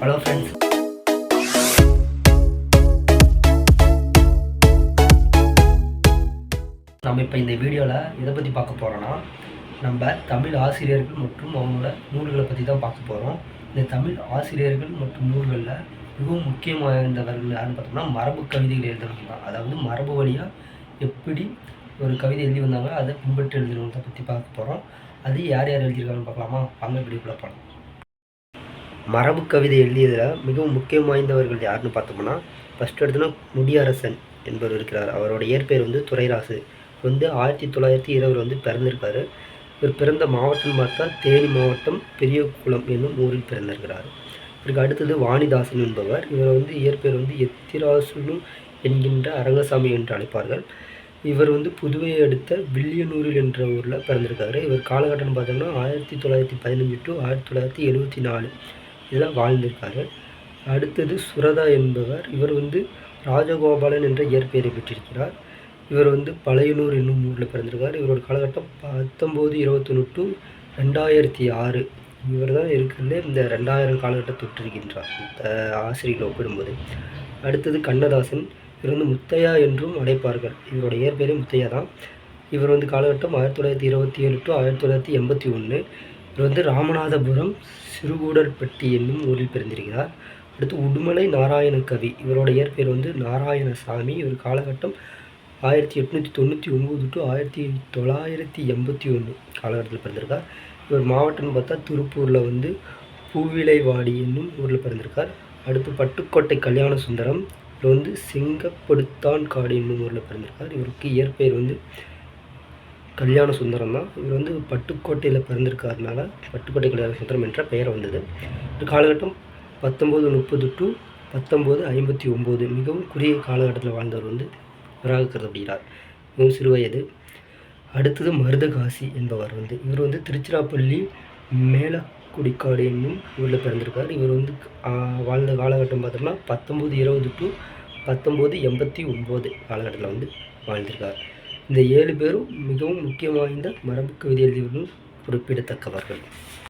Hello friends நம்ம இப்போ இந்த வீடியோவில் எதை பற்றி பார்க்க போகிறோன்னா நம்ம தமிழ் ஆசிரியர்கள் மற்றும் அவங்களோட நூல்களை பற்றி தான் பார்க்க போகிறோம் இந்த தமிழ் ஆசிரியர்கள் மற்றும் நூல்களில் மிகவும் முக்கியம் வாய்ந்தவர்கள் யாருன்னு பார்த்தோம்னா மரபு கவிதைகள் எழுதுறவங்க தான். அதாவது மரபு வழியாக எப்படி ஒரு கவிதை எழுதி வந்தாங்க அதை பின்பற்றி எழுதுறவங்களை பற்றி பார்க்க போகிறோம் அது யார் யார் எழுதியிருக்காங்கன்னு பார்க்கலாமா? வாங்க வீடியோக்குள்ளே போகலாம் மரபு கவிதை எழுதியதில் மிகவும் முக்கியம் வாய்ந்தவர்கள் யாருன்னு பார்த்தோம்னா ஃபஸ்ட்டு எடுத்தோன்னா முடியரசன் என்பவர் இருக்கிறார். அவரோட இயற்பெயர் வந்து துரைராசு. வந்து ஆயிரத்தி தொள்ளாயிரத்தி இருபதில் வந்து பிறந்திருக்கார். இவர் பிறந்த மாவட்டம் பார்த்தா தேனி மாவட்டம் பெரியகுளம் என்னும் ஊரில் பிறந்திருக்கிறார். இவருக்கு அடுத்தது வாணிதாசன் என்பவர். இவர் வந்து இயற்பெயர் வந்து எத்திராசுனு என்கின்ற அரங்கசாமி என்று அழைப்பார்கள். இவர் வந்து புதுவையை அடுத்த வில்லியனூரில் என்ற ஊரில் பிறந்திருக்காரு. இவர் காலகட்டம்னு பார்த்தோம்னா ஆயிரத்தி தொள்ளாயிரத்தி பதினஞ்சு டு ஆயிரத்தி தொள்ளாயிரத்தி எழுபத்தி நாலு. இதில் வாழ்ந்திருக்காரு அடுத்தது சுரதா என்பவர். இவர் வந்து ராஜகோபாலன் என்ற இயற்பெயரை பெற்றிருக்கிறார். இவர் வந்து பழையனூர் என்னும் ஊரில் பிறந்திருக்கார். இவரோட காலகட்டம் பத்தொம்போது இருபத்தொன்று டு ரெண்டாயிரத்தி ஆறு. இவர் தான் இருக்கிறதுலே இந்த ரெண்டாயிரம் காலகட்டம் தொற்றிருக்கின்றார். இந்த ஆசிரியர்களை ஒப்பிடும்போது. அடுத்தது கண்ணதாசன். இவர் வந்து முத்தையா என்றும் அழைப்பார்கள். இவரோட இயற்பெயரே முத்தையா தான். இவர் வந்து காலகட்டம் ஆயிரத்தி தொள்ளாயிரத்தி இருபத்தி ஏழு டு ஆயிரத்தி தொள்ளாயிரத்தி எண்பத்தி ஒன்று இவர் வந்து ராமநாதபுரம் சிறுகூடற்பட்டி என்னும் ஊரில் பிறந்திருக்கிறார். அடுத்து உடுமலை நாராயண கவி. இவரோட இயற்பெயர் வந்து நாராயணசாமி. இவர் காலகட்டம் ஆயிரத்தி எட்நூற்றி தொண்ணூற்றி ஒம்பது டு ஆயிரத்தி தொள்ளாயிரத்தி எண்பத்தி ஒன்று காலகட்டத்தில் பிறந்திருக்கார். இவர் மாவட்டம்னு பார்த்தா திருப்பூரில் வந்து பூவிலைவாடி என்னும் ஊரில் பிறந்திருக்கார். அடுத்து பட்டுக்கோட்டை கல்யாண சுந்தரம். இவர் வந்து சிங்கப்படுத்தான் காடு என்னும் ஊரில் பிறந்திருக்கார். இவருக்கு இயற்பெயர் வந்து கல்யாண சுந்தரம் தான். இவர் வந்து பட்டுக்கோட்டையில் பிறந்திருக்காருனால பட்டுக்கோட்டை கல்யாண சுந்தரம் என்ற பெயர் வந்தது. இந்த காலகட்டம் பத்தொம்போது முப்பது டு பத்தொம்போது ஐம்பத்தி ஒம்பது மிகவும் குறுகிய காலகட்டத்தில் வாழ்ந்தவர் வந்து இவராக கருதப்படுகிறார். மிகவும் சிறுவயது அடுத்தது மருதகாசி என்பவர் வந்து. இவர் வந்து திருச்சிராப்பள்ளி மேலக்குடிக்காடு என்னும் ஊரில் பிறந்திருக்கார். இவர் வந்து வாழ்ந்த காலகட்டம் பார்த்தோம்னா பத்தொம்போது இருபது டு பத்தொம்போது எண்பத்தி ஒம்பது காலகட்டத்தில் வந்து வாழ்ந்திருக்கார். இந்த ஏழு பேரும் மிகவும் முக்கியம் வாய்ந்த மரபுக்கு விதி எழுதியவர்களும் குறிப்பிடத்தக்கவர்கள்.